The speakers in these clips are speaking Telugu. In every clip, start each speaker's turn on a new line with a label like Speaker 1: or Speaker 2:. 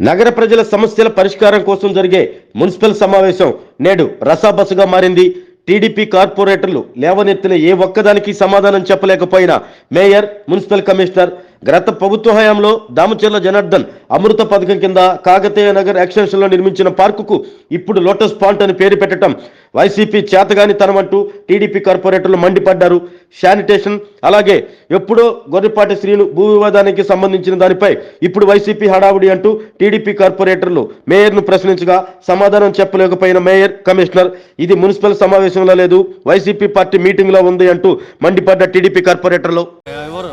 Speaker 1: నగర ప్రజల సమస్యల పరిష్కారం కోసం జరిగే మున్సిపల్ సమావేశం నేడు రసాబసగా మారింది. టీడీపీ కార్పొరేటర్లు లేవనెత్తిన ఏ ఒక్కదానికి సమాధానం చెప్పలేకపోయినా మేయర్ మున్సిపల్ కమిషనర్ గత ప్రభుత్వ హయాంలో దామచర్ల జనార్దన్ అమృత పథకం కింద కాకతీయ నగర్ ఎక్స్టెన్షన్లో నిర్మించిన పార్కుకు ఇప్పుడు లోటస్ పాంట్ అని పేరు పెట్టడం వైసీపీ చేతగాని తనమంటూ టీడీపీ కార్పొరేటర్లు మండిపడ్డారు. శానిటేషన్ అలాగే ఎప్పుడో గొర్రెపాటి స్త్రీలు భూ వివాదానికి సంబంధించిన దానిపై ఇప్పుడు వైసీపీ హడావుడి అంటూ టీడీపీ కార్పొరేటర్లు మేయర్ను ప్రశ్నించగా సమాధానం చెప్పలేకపోయిన మేయర్ కమిషనర్ ఇది మున్సిపల్ సమావేశంలో లేదు వైసీపీ పార్టీ మీటింగ్లో ఉంది అంటూ మండిపడ్డ టీడీపీ కార్పొరేటర్లు
Speaker 2: ఎవరు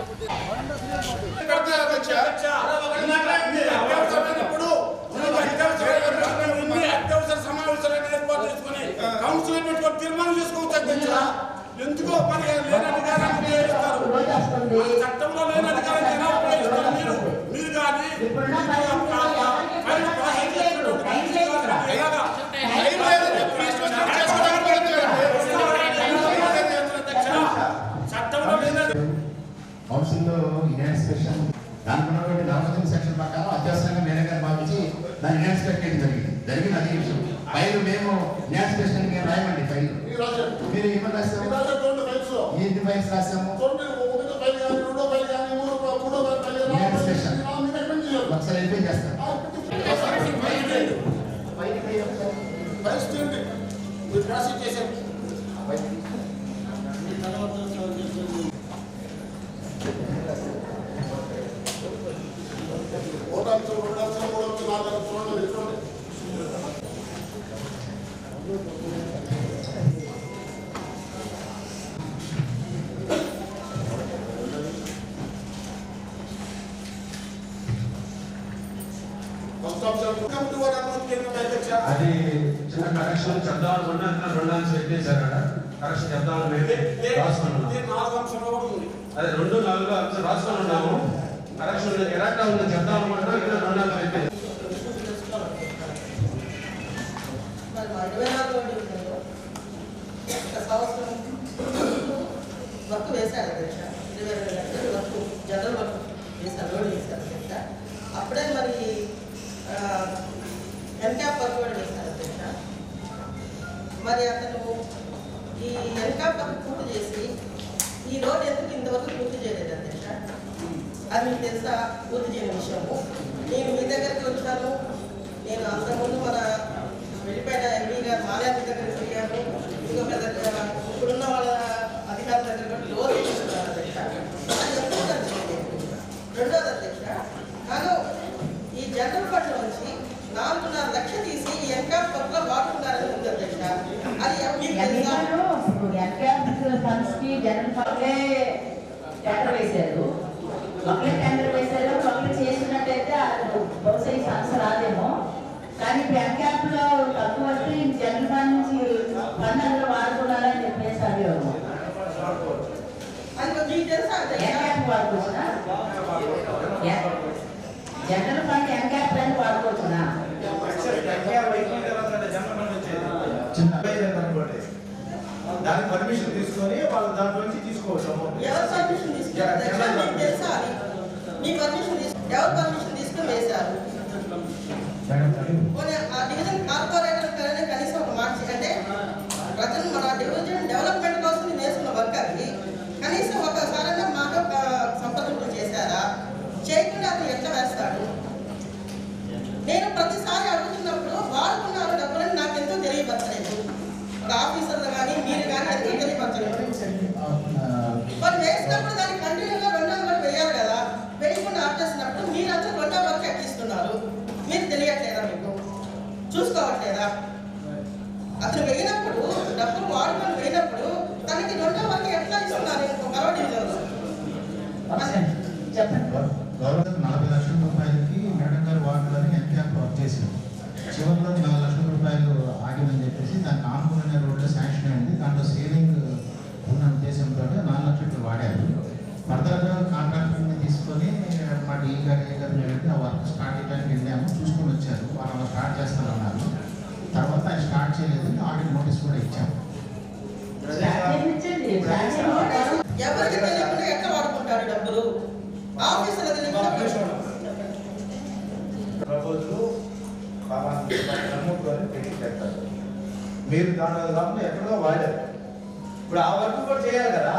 Speaker 3: అత్యవసరమైనప్పుడు మనకు అత్యవసరమైన ఉంది, అత్యవసర సమావేశాలను ఏర్పాటు చేసుకొని కౌన్సిల్ పెట్టుకొని తీర్మానం చేసుకోవచ్చు అధ్యక్ష ఎందుకో మరి లేని అధికారాన్ని ఉపయోగిస్తారు ఆ చట్టంలో లేని అధికారాన్ని ఎలా ఉపయోగిస్తారు మీరు మీరు కానీ ఫైల్ ప్రాసెస్ చేసినటువంటి కమిషన్ కానీ ఎలాగా? అధ్యక్ష, చట్టంలో లేని
Speaker 4: కౌన్సిల్లో ఇన్స్పెక్షన్ దానికి నలభై సెక్షన్ ప్రకారం అత్యవసరంగా మేనే గారు భావించి దాన్ని ఇన్స్పెక్ట్ జరిగింది. జరిగిన అదే విషయం. ఫైల్ మేము ఇన్స్పెక్షన్ మేము రాయమండి ఫైల్. మీరు ఏమని రాస్తాము ఏంటి ఫైల్స్ రాసాము ఒకసారి వెరిఫై చేస్తాం
Speaker 3: చేశారు
Speaker 5: కరెక్షన్ చెప్దాం అనుకున్నా రెండు ఆన్సర్ పెట్టేశారు అక్కడ కరెక్షన్ చెప్దామని పెట్టి ఉన్నాం.
Speaker 3: అంశాలు
Speaker 5: అదే రెండు నాలుగు ఆన్సర్ రాసుకొని ఉన్నాము. కరెక్షన్ ఎలాంటి ఉందో చెప్దాం అనుకుంటున్నా ఇక్కడ రెండు పెట్టేసి
Speaker 6: మరి అతను ఈ ఎన్క్యాప్ పూర్తి చేసి ఈ రోడ్ ఎందుకు ఇంతవరకు పూర్తి చేయలేదు అధ్యక్ష? అది మీకు తెలుసా? పూర్తి చేయని విషయము. నేను మీ దగ్గరికి వచ్చాను నేను అంతకుముందు మన వెళ్ళిపోయిన ఎంపీ గారు మాల్యాద్రి దగ్గరికి వెళ్ళాను ఇంకొక దగ్గర ఇప్పుడున్న వాళ్ళ అధికారుల దగ్గర కూడా లోన్ తీసుకున్నారు అధ్యక్ష అది ఎందుకు రద్దు చేయలేదు? రెండోది అధ్యక్ష ನಾನು ఈ జనరల్ ఫండ్ నుంచి నాలుగున్నర లక్ష తీసి ఈ ఎన్కాప్ పట్ల వాడుతున్నారని ఉంది అధ్యక్ష అది మీకు తెలుసా
Speaker 7: ఫండ్స్కి జనరల్ ఫండ్లే టెండర్ వేశారు. ఒకరే టెండర్ వేశారు. ఒకరు చేసినట్టయితే బహుశా ఈ ఫండ్స్ రాదేమో. కానీ బ్యాంక్ యాప్లో తక్కువ వస్తే జనరల్ ఫండ్ నుంచి ఫండ్ అందరూ వాడుకున్నారని చెప్పేసి అడిగారు. జనరల్ ఫండ్ బ్యాంక్ యాప్ అని వాడుకోవచ్చునా
Speaker 5: దానికి పర్మిషన్ తీసుకొని వాళ్ళు దాంట్లో నుంచి తీసుకోవచ్చు అమౌంట్
Speaker 6: ఎవరు పర్మిషన్ తీసుకున్నారు? మీకు తెలుసా అది మీ పర్మిషన్ తీసుకు ఎవరు పర్మిషన్ తీసుకుని వేశారు? చూసుకోవట్లేదా అతను వేయినప్పుడు డబ్బులు వాడుకొని వేయినప్పుడు తనకి రెండో వరకు ఎట్లా ఇస్తున్నారు మరో డివిజన్లో
Speaker 7: చెప్పండి.
Speaker 4: నలభై లక్షల రూపాయలకి మేడం గారు వార్డులోని ఎన్క్యాప్ వర్క్ చేశారు. చివరిలో నాలుగు లక్షల రూపాయలు ఆగిందని చెప్పేసి దానికి ఆనుకునే రోడ్లో శాంక్షన్ అయింది. దాంట్లో సేవింగ్ ఉన్న ఉద్దేశంతో నాలుగు లక్షలు వాడారు. ఫర్దర్గా తీసుకొని మా డీ గారు ఏ గారు వెళ్ళి ఆ వర్క్ స్టార్ట్ చేయడానికి వెళ్ళాము చూసుకొని వచ్చారు. వాళ్ళు స్టార్ట్ చేస్తానన్నారు తర్వాత ఆయన స్టార్ట్ చేయలేదు ఆడిట్ నోటీస్ కూడా ఇచ్చాము.
Speaker 6: ఎవరికి తెలియకుండా వాడుకుంటారు డబ్బులు? ఆఫీసులో
Speaker 2: మీరు దాని కాకుండా ఎక్కడో వాడారు. ఇప్పుడు ఆ వర్క్ కూడా చేయాలి కదా.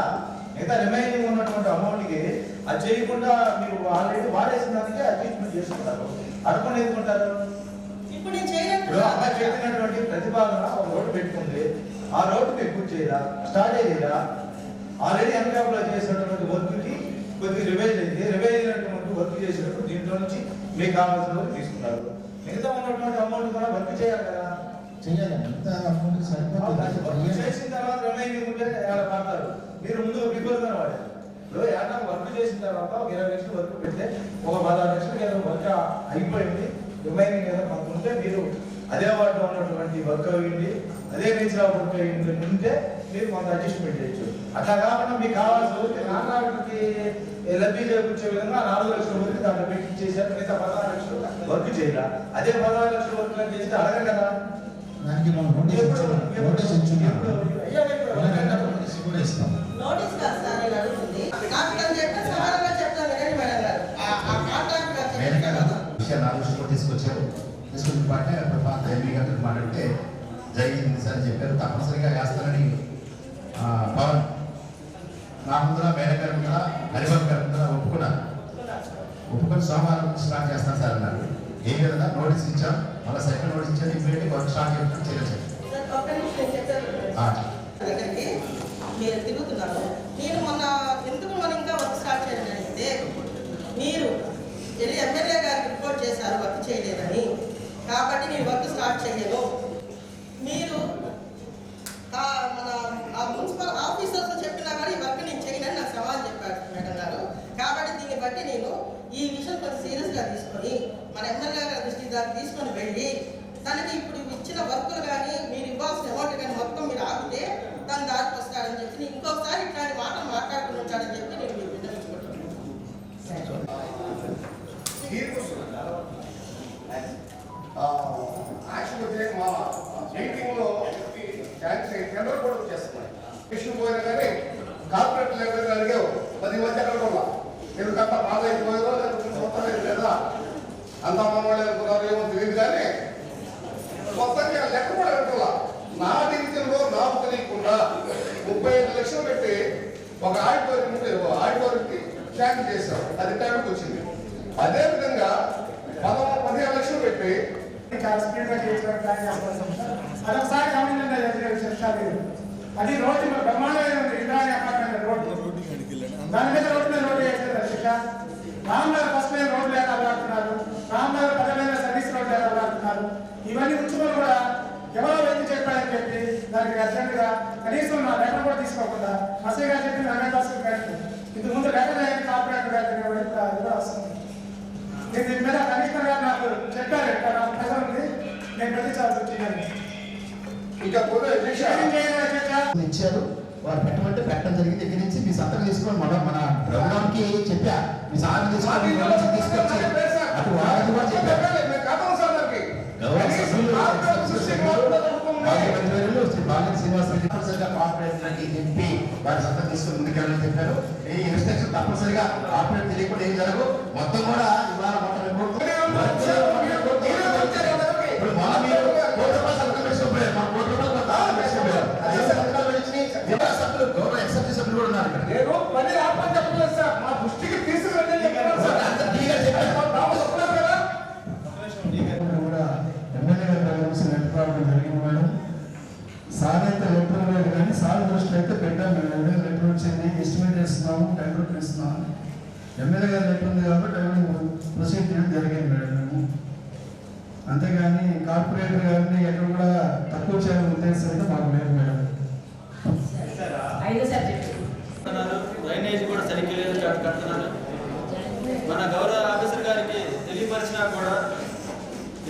Speaker 2: మిగతా రిమైనింగ్ ఉన్నటువంటి అమౌంట్కి అది చేయకుండా మీరు ఆల్రెడీ వాడేసిన దానికి అడ్జస్ట్మెంట్ చేసుకుంటారు అడగకుండా ఎందుకుంటారు?
Speaker 6: ఇప్పుడు
Speaker 2: ఇప్పుడు అమ్మాయి చెప్పినటువంటి ప్రతిపాదన ఒక రోడ్డు పెట్టుకుంది. ఆ రోడ్డు మీరు పూర్తి చేయరా? స్టార్ట్ చేయరా ఆల్రెడీ ఎంకాబ్లో చేసినటువంటి వర్క్కి కొద్దిగా రివైజ్ అయింది. రివైజ్ అయినటువంటి వర్క్ చేసినప్పుడు దీంట్లో నుంచి మీకు కావాల్సిన వర్క్ తీసుకున్నారు. మిగతా ఉన్నటువంటి అమౌంట్ కూడా వర్క్ చేయాలి కదా?
Speaker 4: చేయాలి. ఎంత అమౌంట్ సరిపోతుంది.
Speaker 2: చేసిన తర్వాత రిమైనింగ్ ఉంటే పడతారు మీరు ముందు బిఫోర్గా ఏడా వర్క్ చేసిన తర్వాత ఒక ఇరవై లక్షలు వర్క్ పెడితే ఒక పదహారు లక్షలకి ఏదో వర్క్ అయిపోయింది. రిమైనింగ్ ఏదో కొంత ఉంటే మీరు అదే వాటిలో ఉన్నటువంటి వర్క్ అయ్యింది అదే రేంజ్లో వర్క్ అయ్యింది ఉంటే మీరు కొంత అడ్జస్ట్మెంట్ చేయొచ్చు. అట్లా కాకుండా మీకు కావాల్సిన ఊరికి నాన్నకి లబ్ధి చేకూర్చే విధంగా నాలుగు లక్షల వరకు దాంట్లో పెట్టి చేశారు. మిగతా పదహారు లక్షలు వర్క్ చేయాలి అదే పదహారు లక్షల వర్క్ చేస్తే అడగరు కదా?
Speaker 4: దానికి మనం నోటీస్ ఇచ్చాము నోటీస్
Speaker 6: తర్వాత
Speaker 4: విషయాలు ఆలోచనలో తీసుకొచ్చారు. తీసుకున్న పాటే అప్పుడు పాత ఎంపీ గారితో మాట్లాడితే జరిగింది సార్ అని చెప్పారు. తప్పనిసరిగా వేస్తానని పవన్ నా ముందర మేడం గారు ముందర హరిబాబు గారు ముందర ఒప్పుకున్నారు. ఒప్పుకొని సోమవారం స్టార్ట్ చేస్తాను సార్ అన్నారు. ఏ విధంగా నోటీస్ ఇచ్చాం. మళ్ళీ సెకండ్ నోటీస్ ఇచ్చాను ఇమీడియట్ వర్క్ స్టార్ట్ చేస్తాను చేయలేదు
Speaker 6: మీరు తిరుగుతున్నారు. నేను మొన్న ఎందుకు మనం ఇంకా వర్క్ స్టార్ట్ చేయండి అంటే మీరు ఎమ్మెల్యే చేశారు వర్క్ చేయలేదని కాబట్టి నేను వర్క్ స్టార్ట్ చేయను మీరు మన ఆ మున్సిపల్ ఆఫీసర్స్ చెప్పినా కానీ ఈ వర్క్ నేను చేయనని నాకు సవాల్ చెప్పాడు మేడం గారు. కాబట్టి దీన్ని బట్టి నేను ఈ విషయం కొంచెం సీరియస్గా తీసుకొని మన ఎమ్మెల్యే గారి దృష్టి దాకా తీసుకొని వెళ్ళి తనకి ఇప్పుడు ఇచ్చిన వర్కులు కానీ మీరు ఇవ్వాల్సిన అమౌంట్ కానీ మొత్తం మీరు ఆపితే తన దారికి వస్తాడని చెప్పి నేను ఇంకొకసారి ఇట్లాంటి మాటలు మాట్లాడుకుని ఉంటాడని చెప్పి నేను మీకు విన్నవించుకుంటున్నాను.
Speaker 8: లేకపోతే మా మీటింగ్లో టెండర్ కూడా చేస్తున్నాయి మిషన్ పోయినా కానీ కార్పొరేట్ లెవెల్ అడిగావు. పది మంది అక్కడ కూడా మీరు గంట బాధ అయిపోయేదో లేకపోతే మొత్తం లేదా అంత మనవాళ్ళు అనుకున్నారు ఏమో తెలియదు కానీ మొత్తంగా లెక్క కూడా పెట్టాల నా డివిజన్లో నాకు తెలియకుండా ముప్పై ఐదు లక్షలు పెట్టి ఒక ఆడిటోరియం ఉంటే ఆడిటోరియంకి శాంక్షన్ చేశాం అది టైంకి వచ్చింది. అదే విధంగా పదమూడు
Speaker 9: చాలా స్పీడ్గా ప్లాన్ చేస్తాం అదొకసారి గమనించండి అది అది రోడ్డు బ్రహ్మాండమైన ఇంద్రాణి అపార్ట్మెంట్ రోడ్డు దాని మీద రోడ్డు మీద రోడ్డు వేసారు శిక్ష రామ్నగర్ ఫస్ట్ లైన్ రోడ్డు లేక అల్లాడుతున్నారు రామ్నగర్ పదలైన సర్వీస్ రోడ్డు లేక ఇవన్నీ కూడా ఎవరో వ్యక్తి చెప్పాడని చెప్పి దానికి అర్జెంట్గా కనీసం నా లెటర్ కూడా తీసుకోకుండా అసలు గారు చెప్పిన హండ్రెడ్ పర్సెంట్ కరెక్ట్ ఇంతకు ముందు లెటర్ అయ్యింది కార్పొరేటర్ గారికి అది కూడా వస్తుంది నేను దీని మీద కమిషనర్ గారు నాకు చెప్పారు ఇక్కడ నాకు ప్రెజర్ ఉంది నేను ప్రతిచాల్సి వచ్చిందని
Speaker 8: ఇంకా కొన్ని విషయాలు
Speaker 9: ఏం చేయాలి చెప్పా
Speaker 4: ఇచ్చారు వారు పెట్టమంటే పెట్టడం జరిగింది దగ్గర నుంచి మీ సంతకం తీసుకొని మన మన ప్రభుత్వానికి చెప్పా మీ సార్ తీసుకొని తీసుకొచ్చి అటు వారికి కూడా చెప్పారు శ్రీనివాస్ తప్పనిసరిగా చెప్పి వారి సంతకం తీసుకొని ముందుకెళ్ళని చెప్పారు ఈ ఇన్స్ట్రక్షన్ తప్పనిసరిగా కార్పొరేట్ తెలియకుండా ఏం జరగదు మొత్తం కూడా ఇవాళ మొత్తం ఇప్పుడు
Speaker 9: అయితే పెట్టాము మేడం లెటర్ వచ్చింది ఎస్టిమేట్ వేస్తున్నాము టెండర్ పిలుస్తున్నాము ఎమ్మెల్యే గారు లెటర్ ఉంది కాబట్టి అవన్నీ ప్రొసీడ్ చేయడం జరిగింది మేడం మేము. అంతేగాని కార్పొరేటర్ గారిని ఎక్కడ కూడా తక్కువ చేయాలని ఉద్దేశం అయితే మాకు లేదు మేడం.
Speaker 7: ఐదో సబ్జెక్ట్
Speaker 10: కడుతున్నారు డ్రైనేజ్ కూడా సరిగ్గా లేదు అటు కడుతున్నారు మన గౌరవ ఆఫీసర్ గారికి తెలియపరిచినా కూడా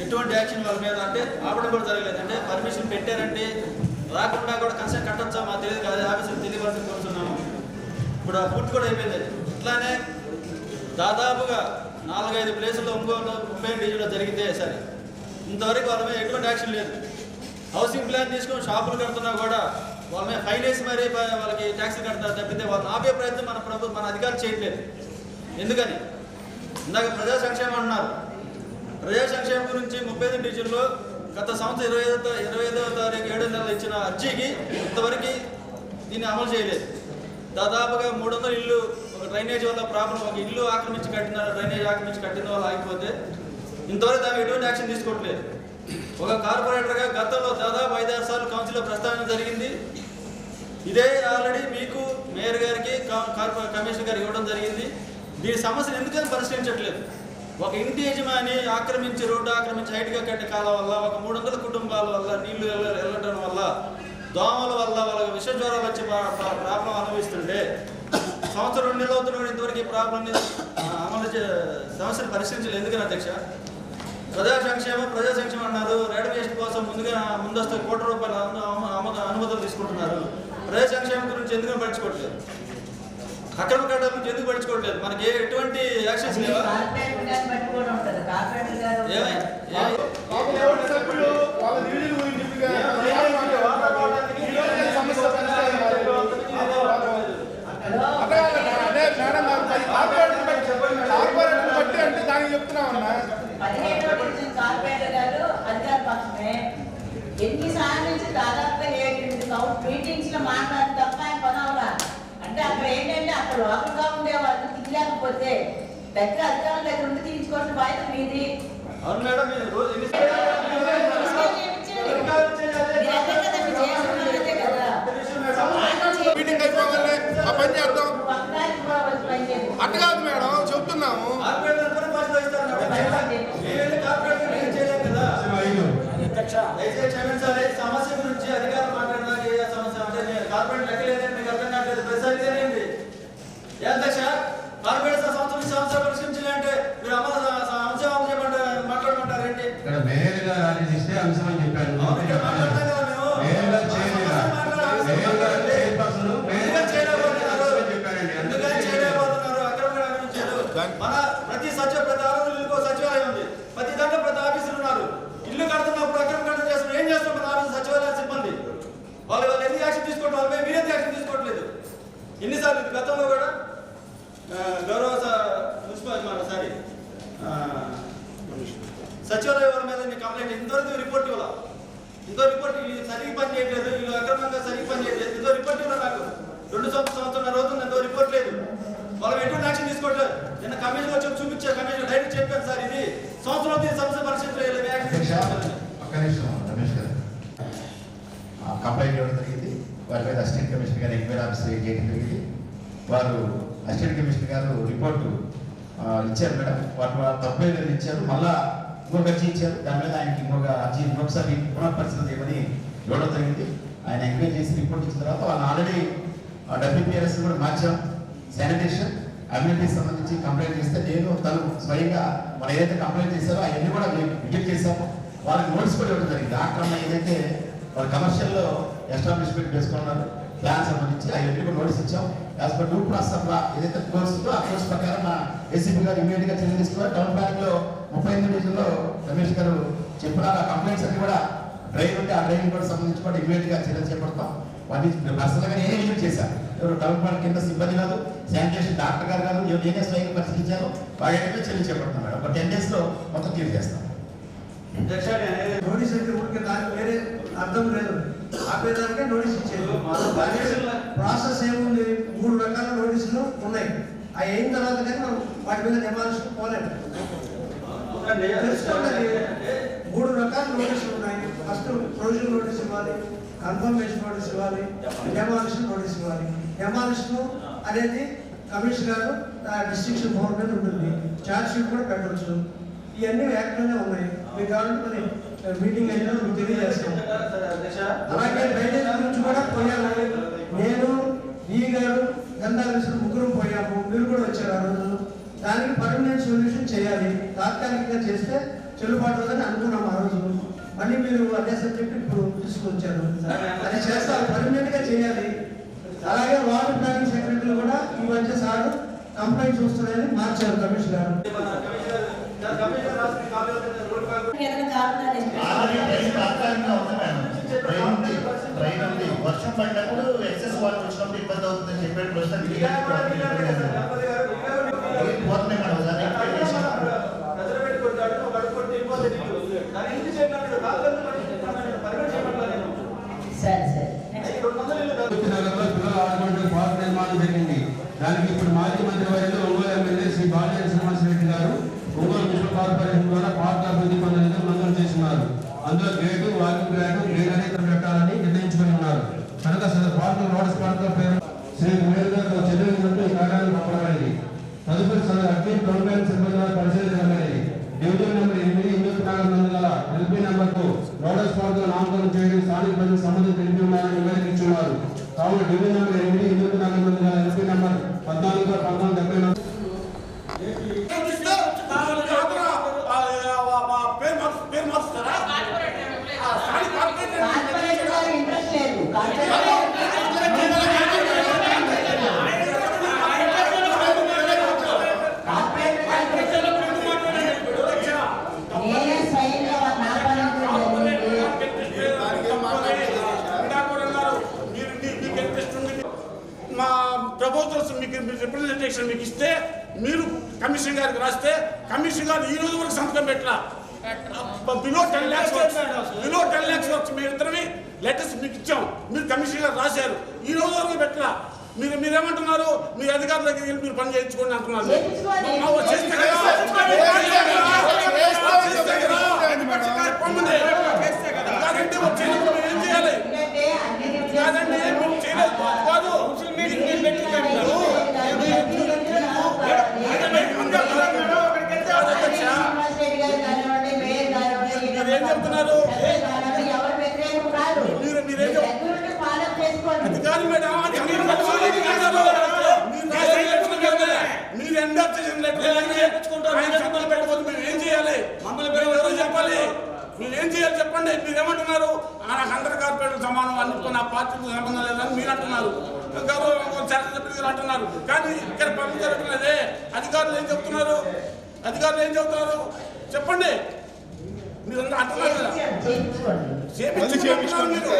Speaker 10: ఎటువంటి యాక్షన్ వాళ్ళ మీద అంటే ఆపడం కూడా జరగలేదు. అంటే పర్మిషన్ పెట్టారంటే రాకుండా కూడా కన్సర్న్ కట్టొచ్చా మాకు తెలియదు కాదు ఆఫీసులు తెలియవలసి కోరుతున్నాము ఇప్పుడు ఆ పూర్తి కూడా అయిపోయింది. ఇట్లానే దాదాపుగా నాలుగైదు ప్లేసుల్లో ఒంగోలు ముప్పై డీజీలో జరిగితే సరే. ఇంతవరకు వాళ్ళ మీద ఎటువంటి యాక్షన్ లేదు. హౌసింగ్ ప్లాన్ తీసుకొని షాపులు కడుతున్నా కూడా వాళ్ళ మీద ఫైన్ వేసి మరీ వాళ్ళకి ట్యాక్సీలు కడతారు తప్పితే వాళ్ళని ఆపే ప్రయత్నం మన ప్రభుత్వం మన అధికారులు చేయట్లేదు. ఎందుకని? ఇందాక ప్రజా సంక్షేమం అన్నారు. ప్రజా సంక్షేమం గురించి ముప్పై ఐదు డీజీల్లో గత సంవత్సరం ఇరవై ఐదో ఇరవై ఐదవ తారీఖు ఏడో నెలలు ఇచ్చిన అర్జీకి ఇంతవరకు దీన్ని అమలు చేయలేదు. దాదాపుగా మూడు వందల ఇల్లు ఒక డ్రైనేజ్ వల్ల ప్రాబ్లం ఒక ఇల్లు ఆక్రమించి కట్టిన డ్రైనేజ్ ఆక్రమించి కట్టిన వాళ్ళు ఆగిపోతే ఇంతవరకు దాన్ని ఎటువంటి యాక్షన్ తీసుకోవట్లేదు. ఒక కార్పొరేటర్గా గతంలో దాదాపు ఐదారు సార్లు కౌన్సిల్లో ప్రస్తావన జరిగింది. ఇదే ఆల్రెడీ మీకు మేయర్ గారికి కార్పొ- కమిషనర్ గారికి ఇవ్వడం జరిగింది. దీని సమస్యను ఎందుకని పరిష్కరించట్లేదు? ఒక ఇంటి యజమాని ఆక్రమించి రోడ్డు ఆక్రమించి హైట్గా కట్టే కాలం వల్ల ఒక మూడు వందల కుటుంబాల వల్ల నీళ్ళు వెళ్ళ- వెళ్ళడం వల్ల దోమల వల్ల వాళ్ళకి విష జ్వరాలు వచ్చి ప్రాబ్లం అనుభవిస్తుంటే సంవత్సరం రెండు నెలలు అవుతున్న ఇంతవరకు ఈ ప్రాబ్లమ్ని అమలు చే సమస్యను పరిశీలించలేదు ఎందుకని అధ్యక్ష? ప్రజా సంక్షేమం ప్రజా సంక్షేమం అన్నారు రేడియేషన్ కోసం ముందుగా ముందస్తు కోటి రూపాయల అనుమతులు తీసుకుంటున్నారు. ప్రజా సంక్షేమం గురించి ఎందుకు పట్టించుకోవట్లేదు? అక్రమ కట్టడం ఎందుకు పట్టించుకోవట్లేదు మనకి ఏ- ఎటువంటి యాక్షన్స్ లేవా
Speaker 7: ఎన్నిసార్లు నుంచి దాదాపుగా మీటింగ్స్లో మాట్లాడి తప్ప ఆయన పనవలా అంటే అక్కడ అక్కడ లోకల్గా ఉండేవాళ్ళు తీయలేకపోతే దగ్గర అధికారుల దగ్గర ఉండి తీయించుకోవాల్సిన బాధ్యత మీది.
Speaker 10: అవును మేడం మీరు రోజు
Speaker 2: మీటింగ్ అయిపోగానే ఆ పని చేద్దాం. అట్ట కాదు మేడం చెప్తున్నాము.
Speaker 10: మన ప్రతి సచివ ప్రతి ఆరు సచివాలయం ఉంది. ప్రతి దాంట్లో ప్రతి ఆఫీసులు ఉన్నారు. ఇల్లు కడుతున్నప్పుడు అక్రమ కట్టడం చేస్తున్నారు ఏం చేస్తున్నారు మన ఆఫీసు సచివాలయ సిబ్బంది? వాళ్ళు వాళ్ళు ఎన్ని యాక్షన్ తీసుకోవడం వాళ్ళ మీద యాక్షన్ తీసుకోవట్లేదు? ఎన్నిసార్లు గతంలో కూడా గౌరవ మున్సిపల్ మన సారీ సచివాలయం వాళ్ళ మీద నీ కంప్లైంట్ ఇంతవరకు రిపోర్ట్ ఇవ్వాల? ఇంకో రిపోర్ట్ సరిగ్గా పని చేయట్లేదు వీళ్ళు అక్రమంగా సరిగ్గా పని చేయట్లేదు ఇంకో రిపోర్ట్ ఇవ్వాలి నాకు? రెండు సంవత్సరం సంవత్సరం రోజు ఎంతో రిపోర్ట్ లేదు. వాళ్ళు ఎటువంటి యాక్షన్ తీసుకోవట్లేదు. నిన్న కమిషన్ వచ్చి చూపించారు కమిషన్ డైరెక్ట్ చెప్పాను సార్ ఇది. సంవత్సరం సమస్య పరిస్థితులు యాక్షన్
Speaker 4: రమేష్ గారు. ఆ, కంప్లైంట్ ఇవ్వడం జరిగింది. వారి మీద అసిస్టెంట్ కమిషనర్ గారు ఎంక్వైరీ ఆఫీసర్ చేయడం జరిగింది. వారు అసిస్టెంట్ కమిషనర్ గారు రిపోర్టు ఇచ్చారు మేడం. వారు తప్పే ఇచ్చారు. మళ్ళా ఇంకొక అర్జీ ఇచ్చారు. దాని మీద ఆయనకి ఇంకొక అర్జీ ఇంకొకసారి పునఃపరిశీలన చేయమని ఇవ్వడం జరిగింది. ఆయన ఎంక్వైరీ చేసి రిపోర్ట్ ఇచ్చిన తర్వాత వాళ్ళు ఆల్రెడీ డబ్ల్యూపీఆర్ఎస్ కూడా మార్చాం. శానిటేషన్ అమ్యూనిటీకి సంబంధించి కంప్లైంట్ చేస్తే నేను తను స్వయంగా మనం ఏదైతే కంప్లైంట్ చేశారో అవన్నీ కూడా మేము విజిట్ చేశాము. వాళ్ళకి నోటీస్ కూడా ఇవ్వడం జరిగింది. ఆక్రమణ ఏదైతే వాళ్ళు కమర్షియల్లో ఎస్టాబ్లిష్మెంట్ చేసుకున్నారు ప్లాన్ సంబంధించి అవన్నీ కూడా నోటీస్ ఇచ్చాం as per due process of ఏదైతే కోర్స్ ఉందో ఆ కోర్స్ ప్రకారం మా ఏసీపీ గారు ఇమీడియట్గా చర్యలు తీసుకున్నారు. టౌన్ ప్లానింగ్లో ముప్పై ఎనిమిది డివిజన్లో రమేష్ గారు చెప్పిన ఆ కంప్లైంట్స్ అన్ని కూడా డ్రైవ్ ఉంటే ఆ డ్రైవింగ్ కూడా సంబంధించి కూడా ఇమీడియట్గా చర్యలు చేపడతాం. వాటిని పర్సనల్గా నేనే విజిట్ చేశాను. ఎవరు టౌన్ ప్లాన్ కింద సిబ్బంది కాదు శానిటేషన్ డాక్టర్ గారు కాదు ఎవరు నేనే స్వయంగా పరిశీలించాను వాటి మీద చర్యలు చేపడతాం మేడం. ఒక టెన్ డేస్లో మొత్తం క్లియర్ చేస్తాం.
Speaker 11: నోటీస్ అయితే ఊరికే దానికి వేరే అర్థం లేదు. ఆపేదానికే నోటీస్ ఇచ్చేది. ప్రాసెస్ ఏముంది? మూడు రకాల నోటీసులు ఉన్నాయి. అవి అయిన తర్వాత కానీ మనం వాటి మీద తెలుసుకోండి. అది. మూడు రకాల నోటీసులు ఉన్నాయి. ఫస్ట్ ప్రొవిజన్ నోటీస్ ఇవ్వాలి కన్ఫర్మేషన్ నోటీస్ ఇవ్వాలి డెమాలిషన్ నోటీస్ ఇవ్వాలి. డెమాలిషన్ అనేది కమిషనర్ డిస్ట్రిక్షన్ బోర్డు మీద ఉంటుంది. ఛార్జ్ షీట్ కూడా పెట్టవచ్చు. ఇవన్నీ యాక్ట్లోనే ఉన్నాయి. మీకు కావాలంటే మీటింగ్ అయినా మీకు తెలియజేస్తాం. అలాగే డ్రైనేజ్ గురించి కూడా పోయాను నేను ఈ గారు గంధాకృష్ణ ముగ్గురు పోయాము. మీరు కూడా వచ్చారు ఆ రోజు. దానికి పర్మనెంట్ సొల్యూషన్ చేయాలి. తాత్కాలికంగా చేస్తే చెల్లుబాటు అవుతుందని అనుకున్నాం ఆ రోజు. మళ్ళీ మీరు అదే సబ్జెక్ట్ ఇప్పుడు తీసుకొచ్చారు. అది చేస్తారు పర్మనెంట్గా చేయాలి. అలాగే వాటర్ ప్లానింగ్ సెక్రటరీలు కూడా ఈ మధ్య సార్ కంప్లైంట్స్ వస్తున్నాయని మార్చారు కమిషనర్
Speaker 4: ఉంది వర్షం పడినప్పుడు ఎక్సెస్ వాటర్ వచ్చినప్పుడు ఇబ్బంది అవుతుందని చెప్పాడు ప్రస్తుతం
Speaker 10: గణపతి గారు
Speaker 4: పోతున్నాయి మేడం దాన్ని ఎంక్వైరీ చేసాం.
Speaker 10: ప్రజలు పెట్టుకుంటాడు ఒక అడుగు కొట్టి
Speaker 7: సరే సరే
Speaker 5: నగర్లో పిల్లల ఆడుకుంటూ పార్క్ నిర్మాణం జరిగింది దానికి ఇప్పుడు మాజీ మంత్రి వర్యులు ఒంగోలు ఎమ్మెల్యే శ్రీ బాలినేని శ్రీనివాసరెడ్డి గారు ఒంగోలు మున్సిపల్ కార్పొరేషన్ ద్వారా పార్క్ అభివృద్ధి పనులను మంజూరు చేస్తున్నారు అందులో గేటు వాకింగ్ ట్రాక్ గ్రీనరీ పెట్టాలని నిర్ణయించుకుని ఉన్నారు. కనుక సదరు పార్క్ రోడ్స్ పార్క్ పేరు శ్రీ మేలుగారు గారు చర్యలు ఈ కార్యాలయం పంపబడింది. తదుపరి సదరు అగ్ని ప్రొవిడెన్స్ సిబ్బంది పరిశీలన పరిశీలించబడింది డివిజన్ నెంబర్ ఎనిమిది ఇరవై నాలుగు నందు గల ఎల్పీ నెంబర్కు రోడస్ పార్క్ నామకరణం చేయడం స్థానిక ప్రజలకు సంబంధించి తెలిపి ఉన్నారని నివేదించున్నారు కావున డివిజన్ నెంబర్ ఎనిమిది ఇరవై నాలుగు నందు గల ఎల్పీ నెంబర్ పద్నాలుగు పంతొమ్మిది డెబ్బై నాలుగు
Speaker 3: పేరు మార్చు- పేరు మార్చుతారా ఆ, స్థానిక కార్పొరేటర్
Speaker 7: కార్పొరేటర్ గారు ఇంట్రెస్ట్ లేదు కార్పొరేటర్ నేనే స్వయంగా వారిని ఆహ్వానించడం జరిగింది.
Speaker 3: మీరు మీ- మీకు ఇంట్రెస్ట్ ఉంది మా ప్రపోజల్స్ మీకు రిప్రజెంటేషన్ మీకు ఇస్తే మీరు కమిషన్ గారికి రాస్తే కమిషన్ గారు ఈ పెట్టరా below ten lakhs below ten lakhs వచ్చి మేము ఇద్దరమే లెటర్స్ మీకు ఇచ్చాం. మీరు కమిషన్ గారు రాశారు. ఈ రోజు వరకు పెట్టరా మీరు మీరేమంటున్నారు? మీ అధికారుల దగ్గరికి వెళ్ళి మీరు పని చేయించుకోండి అంటున్నారు. చేస్తే కదా. చేస్తే కదా. పొమ్మని. కాదంటే వచ్చేటప్పుడు మేము ఏం చేయాలి
Speaker 7: ఎందుకంటే అన్ని
Speaker 3: కాదండి మీరు చేయలేదు కాదు మీరు మీరు పెట్టిందండి మీరు.
Speaker 7: శ్రీనివాసరెడ్డి గారు కానివ్వండి, మేయర్ కానివ్వండి,
Speaker 3: మీరు ఏం చెప్తున్నారు?
Speaker 7: కానివ్వండి, ఎవరు వ్యతిరేకం కాదు.
Speaker 3: మీరు- మీరేం
Speaker 7: మీరు దగ్గరుండి follow చేసుకోండి.
Speaker 3: అది కాదు మేడం అది మీరు పట్టుకోవాలి మీరు రాసే లెటర్ మీద మీరు ఎండర్ చేసిన లెటర్ ఆయన సంతకం పెట్టకపోతే మేము ఏం చేయాలి? మమ్మల్ని ఎవరో చెప్పాలి మీరు ఏం చేయాలి? చెప్పండి? మీరు ఏమంటున్నారు నాకు అందరి కార్పొరేటర్ సమానం అన్నిటితో నా పార్టీకి సంబంధం లేదని మీరు అంటున్నారు. గౌరవ అంటున్నారు. కానీ ఇక్కడ పనులు జరగట్లేదే. అధికారులు ఏం చెప్తున్నారు? అధికారులు ఏం చెప్తున్నారు? చెప్పండి. మీరు అంటున్నారు కదా. చేపించుకుంటున్నారు మీరు.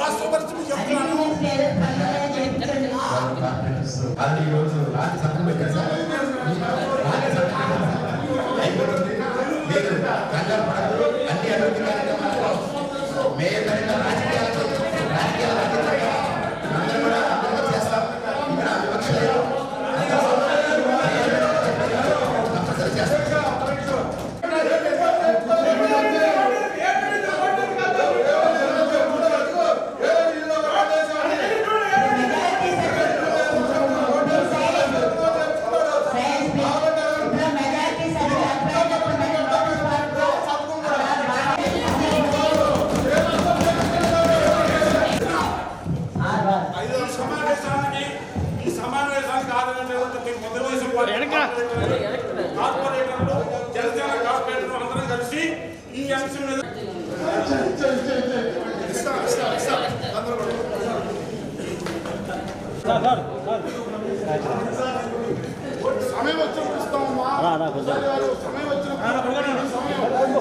Speaker 3: వాస్తవ పరిస్థితి చెప్తున్నాను.
Speaker 7: అగ్రిమెంట్స్ లేదు, పనులు చేయించండి.
Speaker 4: అది ఈరోజు రాత్రి సంతకం పెట్టారు సార్ రాత్రి సంతకం అయిపోతుంది మీరు కంగారు అన్ని అభివృద్ధి కార్యక్రమాలు మేయర్
Speaker 3: ఈ అంశం మీద సమయం వచ్చినప్పుడు ఇస్తామమ్మా సమయం. వచ్చినప్పుడు సమయం.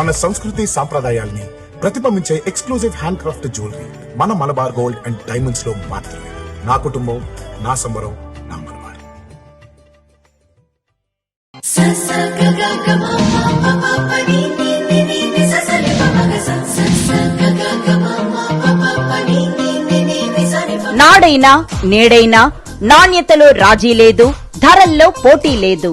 Speaker 12: మన సంస్కృతి సాంప్రదాయాల్ని ప్రతిబింబించే ఎక్స్క్లూజివ్ హ్యాండ్ క్రాఫ్ట్ జ్యువెలరీ. మన మలబార్ గోల్డ్ అండ్ డైమండ్స్లో మాత్రమే. నా కుటుంబం నా సంబరం నా మలబార్.
Speaker 13: నాడైనా నేడైనా నాణ్యతలో రాజీ లేదు ధరల్లో పోటీ లేదు.